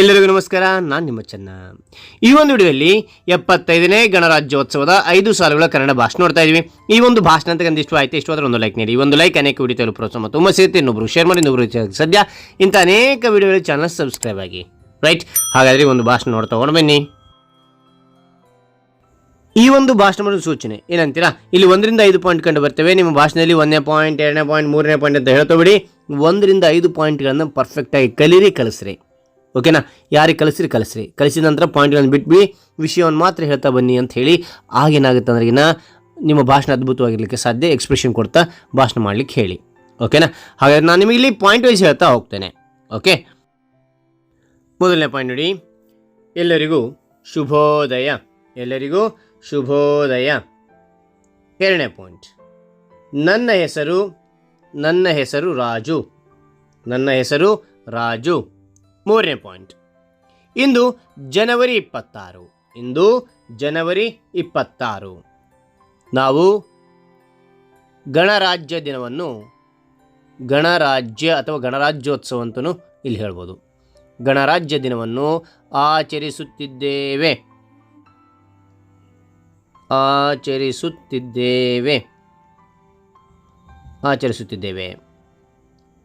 ಎಲ್ಲರಿಗೂ ನಮಸ್ಕಾರ, ನಾನು ನಿಮ್ಮ ಚೆನ್ನ. ಈ ಒಂದು ವಿಡಿಯೋದಲ್ಲಿ ಎಪ್ಪತ್ತೈದನೇ ಗಣರಾಜ್ಯೋತ್ಸವದ ಐದು ಸಾಲುಗಳ ಕನ್ನಡ ಭಾಷಣ ನೋಡ್ತಾ ಇದೀವಿ. ಈ ಒಂದು ಭಾಷಣ ಅಂತ ಇಷ್ಟು ಆಯಿತು ಇಷ್ಟು ಆದರೆ ಒಂದು ಲೈಕ್ ನೀಡಿ. ಈ ಒಂದು ಲೈಕ್ ಅನೇಕ ವಿಡಿಯೋ ಪ್ರೋತ್ಸಾಹ ಮತ್ತು ತುಂಬ ಸಿಗುತ್ತೆ ಇನ್ನೊಬ್ಬರು ಶೇರ್ ಮಾಡಿ, ಇನ್ನೊಬ್ರು ಸದ್ಯ ಇಂಥ ಅನೇಕ ವಿಡಿಯೋಗಳ ಚಾನಲ್ ಸಬ್ಸ್ಕ್ರೈಬ್ ಆಗಿ. ರೈಟ್ ಹಾಗಾದರೆ ಒಂದು ಭಾಷಣ ನೋಡ್ತಾ ಹೋಗೋಣ ಬನ್ನಿ. ಈ ಒಂದು ಭಾಷಣ ಮಾಡೋದು ಸೂಚನೆ, ಏನಂತೀರಾ? ಇಲ್ಲಿ ಒಂದರಿಂದ ಐದು ಪಾಯಿಂಟ್ ಕಂಡು ಬರ್ತೇವೆ. ನಿಮ್ಮ ಭಾಷಣದಲ್ಲಿ ಒಂದನೇ ಪಾಯಿಂಟ್ ಎರಡನೇ ಪಾಯಿಂಟ್ ಮೂರನೇ ಪಾಯಿಂಟ್ ಅಂತ ಹೇಳ್ತಾ ಬಿಡಿ ಒಂದರಿಂದ ಐದು ಪಾಯಿಂಟ್ಗಳನ್ನು ಪರ್ಫೆಕ್ಟಾಗಿ ಕಲೀರಿ, ಕಲಿಸ್ರಿ. ಓಕೆನಾ? ಯಾರಿಗೆ ಕಲಿಸ್ರಿ ಕಲಿಸ್ರಿ ಕಲಿಸಿದ ನಂತರ ಪಾಯಿಂಟ್ಗಳನ್ನು ಬಿಟ್ಬಿಡಿ. ವಿಷಯವನ್ನು ಮಾತ್ರ ಹೇಳ್ತಾ ಬನ್ನಿ ಅಂತ ಹೇಳಿ ಆಗೇನಾಗುತ್ತೆ ಅಂದ್ರೆಗಿನ ನಿಮ್ಮ ಭಾಷಣ ಅದ್ಭುತವಾಗಿರ್ಲಿಕ್ಕೆ ಸಾಧ್ಯ ಎಕ್ಸ್ಪ್ರೆಷನ್ ಕೊಡ್ತಾ ಭಾಷಣ ಮಾಡ್ಲಿಕ್ಕೆ ಹೇಳಿ. ಓಕೆನಾ? ಹಾಗಾದ್ರೆ ನಾನು ನಿಮಗೆ ಇಲ್ಲಿ ಪಾಯಿಂಟ್ ವೈಸ್ ಹೇಳ್ತಾ ಹೋಗ್ತೇನೆ. ಓಕೆ? ಮೊದಲನೇ ಪಾಯಿಂಟ್ ನೋಡಿ. ಎಲ್ಲರಿಗೂ ಶುಭೋದಯ. ಎಲ್ಲರಿಗೂ ಶುಭೋದಯ. ಎರಡನೇ ಪಾಯಿಂಟ್ ನನ್ನ ಹೆಸರು ನನ್ನ ಹೆಸರು ರಾಜು. ನನ್ನ ಹೆಸರು ರಾಜು. ಮೂರನೇ ಪಾಯಿಂಟ್ ಇಂದು ಜನವರಿ ಇಪ್ಪತ್ತಾರು. ಇಂದು ಜನವರಿ ಇಪ್ಪತ್ತಾರು. ನಾವು ಗಣರಾಜ್ಯ ದಿನವನ್ನು ಗಣರಾಜ್ಯ ಅಥವಾ ಗಣರಾಜ್ಯೋತ್ಸವ ಅಂತಲೂ ಇಲ್ಲಿ ಹೇಳ್ಬೋದು. ಗಣರಾಜ್ಯ ದಿನವನ್ನು ಆಚರಿಸುತ್ತಿದ್ದೇವೆ. ಆಚರಿಸುತ್ತಿದ್ದೇವೆ. ಆಚರಿಸುತ್ತಿದ್ದೇವೆ.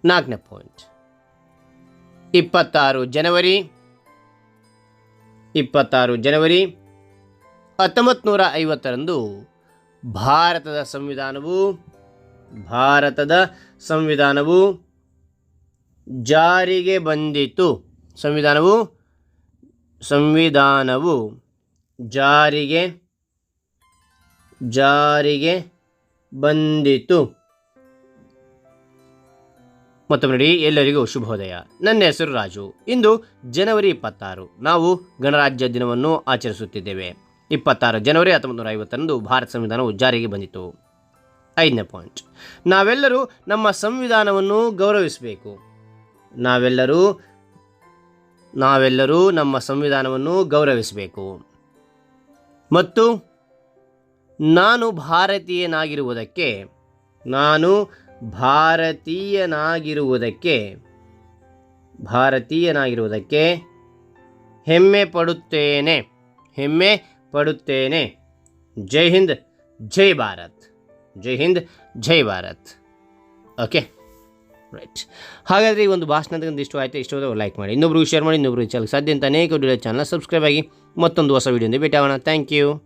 ನಾಲ್ಕನೇ ಪಾಯಿಂಟ್ ಇಪ್ಪತ್ತಾರು ಜನವರಿ ಇಪ್ಪತ್ತಾರು ಜನವರಿ ಹತ್ತೊಂಬತ್ತು ನೂರ ಐವತ್ತರಂದು ಭಾರತದ ಸಂವಿಧಾನವು ಭಾರತದ ಸಂವಿಧಾನವು ಜಾರಿಗೆ ಬಂದಿತು ಸಂವಿಧಾನವು ಸಂವಿಧಾನವು ಜಾರಿಗೆ ಜಾರಿಗೆ ಬಂದಿತು ಮತ್ತೊಮ್ಮೆ ನೋಡಿ ಎಲ್ಲರಿಗೂ ಶುಭೋದಯ. ನನ್ನ ಹೆಸರು ರಾಜು. ಇಂದು ಜನವರಿ ಇಪ್ಪತ್ತಾರು. ನಾವು ಗಣರಾಜ್ಯ ದಿನವನ್ನು ಆಚರಿಸುತ್ತಿದ್ದೇವೆ. ಇಪ್ಪತ್ತಾರು ಜನವರಿ ಹತ್ತೊಂಬತ್ತು ನೂರ ಐವತ್ತರಂದು ಭಾರತ ಸಂವಿಧಾನವು ಜಾರಿಗೆ ಬಂದಿತು. ಐದನೇ ಪಾಯಿಂಟ್ ನಾವೆಲ್ಲರೂ ನಮ್ಮ ಸಂವಿಧಾನವನ್ನು ಗೌರವಿಸಬೇಕು. ನಾವೆಲ್ಲರೂ ನಾವೆಲ್ಲರೂ ನಮ್ಮ ಸಂವಿಧಾನವನ್ನು ಗೌರವಿಸಬೇಕು. ಮತ್ತು ನಾನು ಭಾರತೀಯನಾಗಿರುವುದಕ್ಕೆ, ನಾನು ಭಾರತೀಯನಾಗಿರುವುದಕ್ಕೆ ಭಾರತೀಯನಾಗಿರುವುದಕ್ಕೆ ಹೆಮ್ಮೆ ಪಡುತ್ತೇನೆ ಹೆಮ್ಮೆ ಪಡುತ್ತೇನೆ. ಜೈ ಹಿಂದ್, ಜೈ ಭಾರತ್, ಜೈ ಹಿಂದ್, ಜೈ ಭಾರತ್. ಓಕೆ ರೈಟ್ ಹಾಗಾದರೆ ಈ ಒಂದು ಭಾಷಣದಿಂದ ಇಷ್ಟು ಇಷ್ಟ ಆಯಿತು ಇಷ್ಟವಾದ ಲೈಕ್ ಮಾಡಿ. ಇನ್ನೊಬ್ರಿಗೆ ಶೇರ್ ಮಾಡಿ ಇನ್ನೊಬ್ಬರು ಚಾನಲ್ ಸಾಧ್ಯ ಅನೇಕ ವಿಡಿಯೋ ಚಾನಲ್ ಸಬ್ಸ್ಕ್ರೈಬ್ ಆಗಿ ಮತ್ತೊಂದು ಹೊಸ ವಿಡಿಯೋ ಭೇಟಿ ಆಗೋಣ. Thank you